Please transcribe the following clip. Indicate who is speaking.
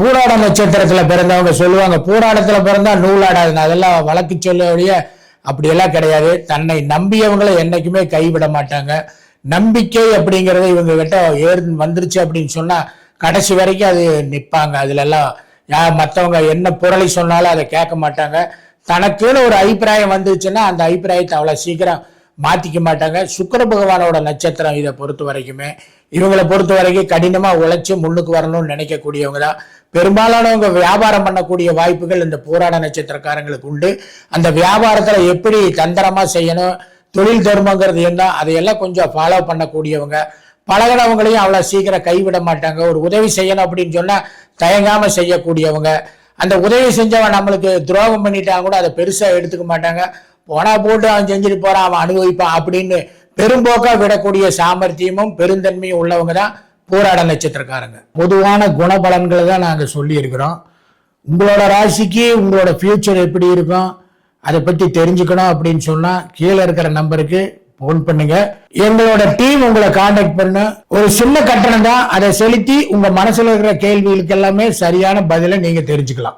Speaker 1: பூராட நட்சத்திரத்துல பிறந்தவங்க சொல்லுவாங்க. பூராடத்துல பிறந்தா நூலாடாதுங்க அதெல்லாம் வழக்கு சொல்ல அப்படியெல்லாம் கிடையாது. தன்னை நம்பியவங்களை என்னைக்குமே கைவிட மாட்டாங்க. நம்பிக்கை அப்படிங்கிறது இவங்க கிட்ட ஏறு வந்துருச்சு அப்படின்னு சொன்னா கடைசி வரைக்கும் அது நிற்பாங்க அதுல எல்லாம் யா- மற்றவங்க என்ன புரளி சொன்னாலும் அதை கேட்க மாட்டாங்க. தனக்குன்னு ஒரு அபிப்பிராயம் வந்துச்சுன்னா அந்த அபிப்பிராயத்தை அவ்வளோ சீக்கிரம் மாற்றிக்க மாட்டாங்க. சுக்கர பகவானோட நட்சத்திரம் இதை பொறுத்த வரைக்குமே. இவங்களை பொறுத்த வரைக்கும் கடினமாக உழைச்சி முன்னுக்கு வரணும்னு நினைக்கக்கூடியவங்க தான். பெரும்பாலானவங்க வியாபாரம் பண்ணக்கூடிய வாய்ப்புகள் இந்த போராட நட்சத்திரக்காரங்களுக்கு உண்டு. அந்த வியாபாரத்தில் எப்படி தந்திரமாக செய்யணும் தொழில் தர்மங்கிறது என்ன அதையெல்லாம் கொஞ்சம் ஃபாலோ பண்ணக்கூடியவங்க. பழகினவங்களையும் அவ்வளோ சீக்கிரம் கைவிட மாட்டாங்க. ஒரு உதவி செய்யணும் அப்படின்னு சொன்னால் தயங்காமல் செய்யக்கூடியவங்க. அந்த உதவி செஞ்சவன் நம்மளுக்கு துரோகம் பண்ணிட்டாங்க கூட அதை பெருசாக எடுத்துக்க மாட்டாங்க. போனா போட்டு அவன் செஞ்சுட்டு போறான் அவன் அனுபவிப்பான் அப்படின்னு பெரும்போக்கா விடக்கூடிய சாமர்த்தியமும் பெருந்தன்மையும் உள்ளவங்க தான் போராட நட்சத்திரக்காரங்க. பொதுவான குணபலன்களை தான் நாங்க சொல்லி இருக்கிறோம் உங்களோட ராசிக்கு உங்களோட ஃபியூச்சர் எப்படி இருக்கும் அதை பத்தி தெரிஞ்சுக்கணும் அப்படின்னு சொன்னா கீழே இருக்கிற நம்பருக்கு ஃபோன் பண்ணுங்க. எங்களோட டீம் உங்களை காண்டாக்ட் பண்ண. ஒரு சின்ன கட்டணம் தான். அதை செலுத்தி உங்க மனசுல இருக்கிற கேள்விகளுக்கு எல்லாமே சரியான பதிலை நீங்க தெரிஞ்சுக்கலாம்.